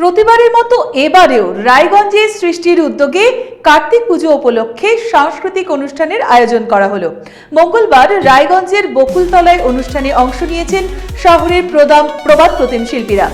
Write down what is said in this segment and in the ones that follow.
প্রতিবারের মতো এবারেও রায়গঞ্জে সৃষ্টির উদ্যোগে কার্তিক পুজো উপলক্ষে সাংস্কৃতিক অনুষ্ঠানের আয়োজন করা হলো। মঙ্গলবার রায়গঞ্জের বকুলতলায় অনুষ্ঠানে অংশ নিয়েছেন শহরের প্রদাম প্রবাদ প্রতিম শিল্পীরা।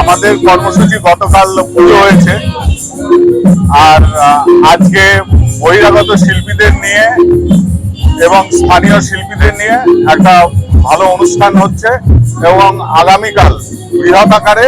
আমাদের কর্মসূচি গতকাল পুজো হয়েছে। আর আজকে বহিরাগত শিল্পীদের নিয়ে এবং স্থানীয় শিল্পীদের নিয়ে একটা ভালো অনুষ্ঠান হচ্ছে এবং আগামীকাল বৃহৎ আকারে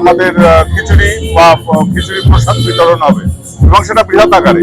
আমাদের খিচুড়ি বা খিচুড়ি প্রসাদ বিতরণ হবে এবং সেটা বৃহৎ আকারে।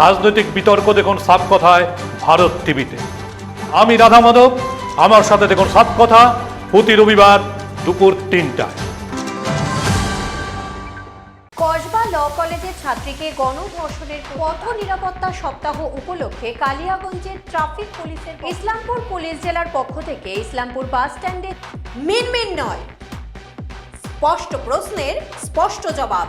রাজনৈতিক বিতর্ক দেখুন সাত কথায় ভারত টিভিতে। আমি রাধা মাধব, আমার সাথে দেখুন সাত কথা প্রতি রবিবার দুপুর তিনটায়। কসবা ল কলেজের ছাত্রীকে গণধর্ষণের পথ নিরাপত্তা সপ্তাহ উপলক্ষে কালিয়াগঞ্জের ট্রাফিক পুলিশের ইসলামপুর পুলিশ জেলার পক্ষ থেকে ইসলামপুর বাস স্ট্যান্ডে মিনমিন নয়। স্পষ্ট প্রশ্নের স্পষ্ট জবাব।